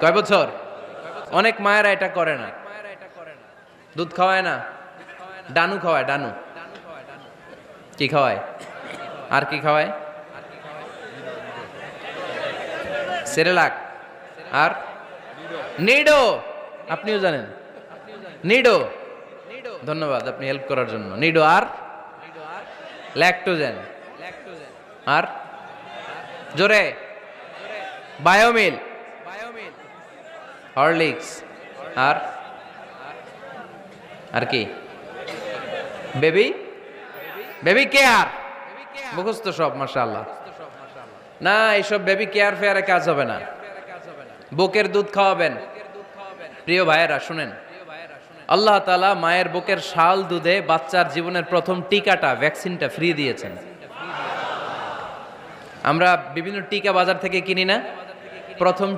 কয় বছর? অনেক মায়েরা এটা করে না। দুধ খাওয়ায় না? ডানু খাওয়ায়, ডানু। কি খাওয়ায়? আর কি খাওয়ায়? সেরেলাক। আর? নিডো। আপনিও জানেন। নিডো। ধন্যবাদ আপনি হেল্প করার জন্য। নিডো আর? ল্যাকটোজেন আর? জোরে। বায়োমিল হরলিক্স আর আর কি বেবি বেবি কেয়ার মুখস্থ সব মাশাআল্লাহ না এইসব বেবি কেয়ার ফেয়ারে কাজ হবে না বুকের দুধ খাওয়াবেন প্রিয় ভাইয়েরা শুনেন আল্লাহ তালা মায়ের বুকের শাল দুধে বাচ্চার জীবনের প্রথম টিকাটা ভ্যাকসিনটা ফ্রি দিয়েছেন। আমরা বিভিন্ন টিকা বাজার থেকে কিনি না। প্রথম